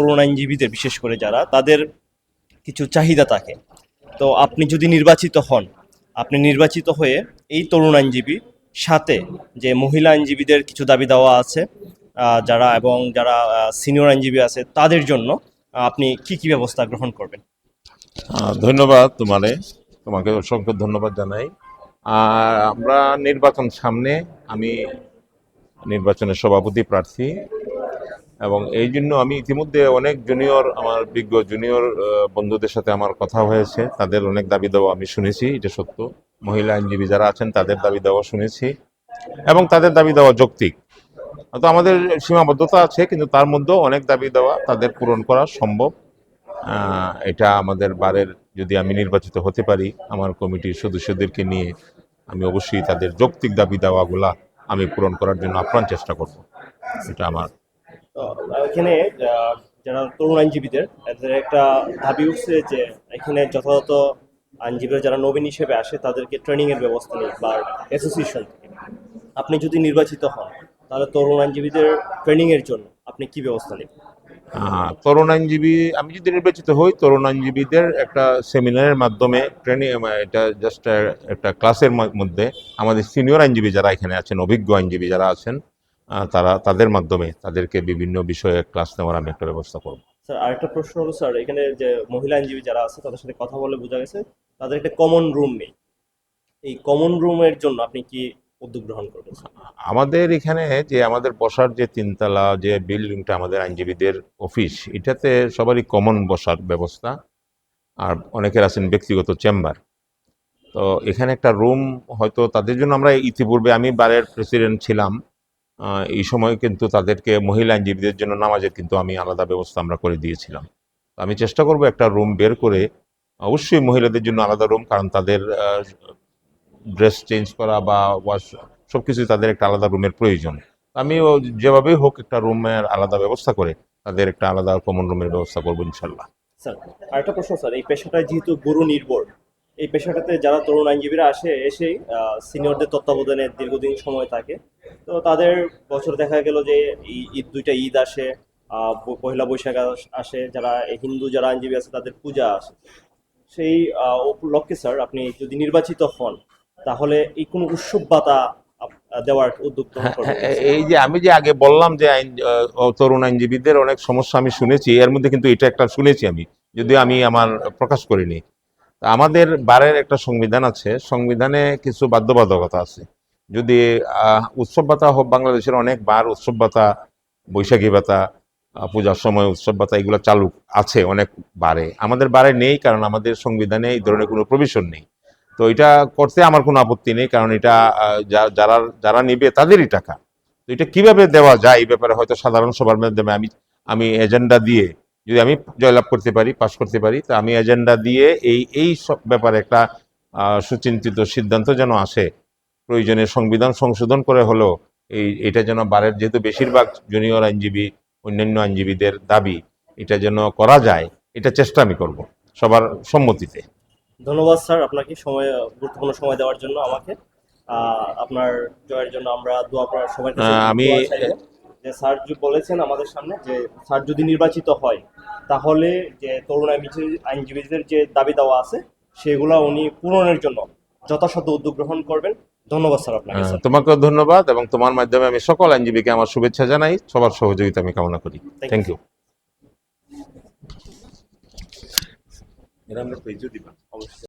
তরুণ আইনজীবীদের বিশেষ করে যারা, তাদের কিছু চাহিদা থাকে। তো আপনি যদি নির্বাচিত হন, আপনি নির্বাচিত হয়ে এই তরুণ আইনজীবী সাথে যে মহিলা আইনজীবীদের কিছু দাবি দেওয়া আছে যারা এবং যারা সিনিয়র আইনজীবী আছে, তাদের জন্য আপনি কি কি ব্যবস্থা গ্রহণ করবেন? ধন্যবাদ তোমারে। তোমাকে অসংখ্য ধন্যবাদ জানাই। আর আমরা নির্বাচন সামনে আমি নির্বাচনের সভাপতি প্রার্থী। এবং এই জন্য আমি ইতিমধ্যে অনেক জুনিয়র আমার বিজ্ঞ জুনিয়র বন্ধুদের সাথে আমার কথা হয়েছে। তাদের অনেক দাবি দেওয়া আমি শুনেছি, এটা সত্য। মহিলা আইনজীবী যারা আছেন, তাদের দাবি দেওয়া শুনেছি। এবং তাদের দাবি দেওয়া যৌক্তিক। তো আমাদের সীমাবদ্ধতা আছে, কিন্তু তার মধ্যেও অনেক দাবি দেওয়া তাদের পূরণ করা সম্ভব। এটা আমাদের বারের যদি আমি নির্বাচিত হতে পারি, আমার কমিটির সদস্যদেরকে নিয়ে আমি অবশ্যই তাদের যৌক্তিক দাবি দেওয়াগুলা আমি পূরণ করার জন্য আপ্রাণ চেষ্টা করব। এটা আমার এখানে যারা তরুণ আইনজীবীদের এদের একটা দাবি উঠছে যে এখানে যথাযথ আইনজীবীরা যারা নবীন হিসেবে আসে, তাদেরকে ট্রেনিং এর ব্যবস্থা নেই বা অ্যাসোসিয়েশন আপনি যদি নির্বাচিত হন, তাহলে তরুণ আইনজীবীদের ট্রেনিং এর জন্য আপনি কি ব্যবস্থা নেবেন? তরুণ আইনজীবী, আমি যদি নির্বাচিত হই, তরুণ আইনজীবীদের একটা সেমিনারের মাধ্যমে ট্রেনিং এটা জাস্ট একটা ক্লাসের মধ্যে আমাদের সিনিয়র আইনজীবী যারা এখানে আছেন, অভিজ্ঞ আইনজীবী যারা আছেন তারা তাদের মাধ্যমে তাদেরকে বিভিন্ন বিষয়ে ক্লাস নেওয়ার আমি একটা ব্যবস্থা করব। স্যার আরেকটা প্রশ্ন হলো স্যার এখানে যে মহিলা আইনজীবী যারা আছে তাদের সাথে কথা বলে বোঝা গেছে তাদের একটা কমন রুম নেই। এই কমন রুমের জন্য আপনি কি উদ্যোগ গ্রহণ করবেন আমাদের এখানে যে আমাদের বসার যে তিনতলা যে বিল্ডিংটা আমাদের আইনজীবীদের অফিস এটাতে সবারই কমন বসার ব্যবস্থা। আর অনেকের আছেন ব্যক্তিগত চেম্বার তো এখানে একটা রুম হয়তো তাদের জন্য আমরা ইতিপূর্বে আমি বারের প্রেসিডেন্ট ছিলাম। এই সময় কিন্তু তাদেরকে মহিলা আইনজীবীদের জন্য নামাজের কিন্তু আমি আলাদা ব্যবস্থা আমরা করে দিয়েছিলাম। আমি চেষ্টা করব একটা রুম বের করে অবশ্যই মহিলাদের জন্য আলাদা রুম কারণ তাদের ড্রেস চেঞ্জ করা বা ওয়াশ সব কিছুই তাদের একটা আলাদা রুমের প্রয়োজন। আমি যেভাবেই হোক একটা রুমের আলাদা ব্যবস্থা করে তাদের একটা আলাদা কমন রুমের ব্যবস্থা করব ইনশাল্লাহ স্যার, আরেকটা প্রশ্ন, স্যার, এই পেশাটা যেহেতু গুরু নির্ভর, এই পেশাটাতে যারা তরুণ আইনজীবীরা আসে, এসেই সিনিয়রদের তত্ত্বাবধানে দীর্ঘদিন সময় থাকে তো তাদের বছর দেখা গেল যে ঈদ দুইটা ঈদ আসে পহেলা বৈশাখ আসে যারা হিন্দু যারা আইনজীবী আছে তাদের পূজা আসে। সেই উপলক্ষে স্যার আপনি যদি নির্বাচিত হন তাহলে এই কোনো উৎসব বাতা দেওয়ার উদ্যোগ গ্রহণ হ্যাঁ, এই যে আমি যে আগে বললাম যে আইন তরুণ আইনজীবীদের অনেক সমস্যা আমি শুনেছি এর মধ্যে কিন্তু এটা একটা শুনেছি আমি যদিও আমি আমার প্রকাশ করিনি। তা আমাদের বারের একটা সংবিধান আছে সংবিধানে কিছু বাধ্যবাধকতা আছে। যদি উৎসব ভাতা হোক, বাংলাদেশের অনেক বার উৎসব ভাতা, বৈশাখী ভাতা পূজার সময় উৎসব ভাতা এগুলো চালু আছে, অনেক বারে। আমাদের বারে নেই, কারণ আমাদের সংবিধানে এই ধরনের কোনো প্রভিশন নেই। তো এটা করতে আমার কোনো আপত্তি নেই, কারণ এটা যারা যারা নিবে তাদেরই টাকা। তো এটা কীভাবে দেওয়া যায় এই ব্যাপারে হয়তো সাধারণ সবার মাধ্যমে আমি আমি এজেন্ডা দিয়ে যদি আমি জয়লাভ করতে পারি পাশ করতে পারি, তো আমি এজেন্ডা দিয়ে এই এই সব ব্যাপারে একটা সুচিন্তিত সিদ্ধান্ত যেন আসে প্রয়োজনে সংবিধান সংশোধন করে হলো এই এটা যেন বারের যেহেতু বেশিরভাগ জুনিয়র আইনজীবী অন্যান্য আইনজীবীদের দাবি এটা যেন করা যায় এটা চেষ্টা আমি করব সবার সম্মতিতে। ধন্যবাদ স্যার আপনাকে সময় গুরুত্বপূর্ণ সময় দেওয়ার জন্য আমাকে। আপনার জয়ের জন্য আমরা দোয়া করার আহ, আমি- যে স্যার যে বলেছেন আমাদের সামনে যে স্যার যদি নির্বাচিত হয় তাহলে যে তরুণ আইনজীবী- আইনজীবীদের যে দাবি দেওয়া আছে সেগুলো উনি পূরণের জন্য যথাসাধ্য উদ্যোগ গ্রহণ করবেন। ধন্যবাদ স্যার আপনাকে তোমাকেও ধন্যবাদ এবং তোমার মাধ্যমে আমি সকল আইনজীবীকে আমার শুভেচ্ছা জানাই সবার সহযোগিতা আমি কামনা করি। থ্যাংক. ইউ অবশ্যই।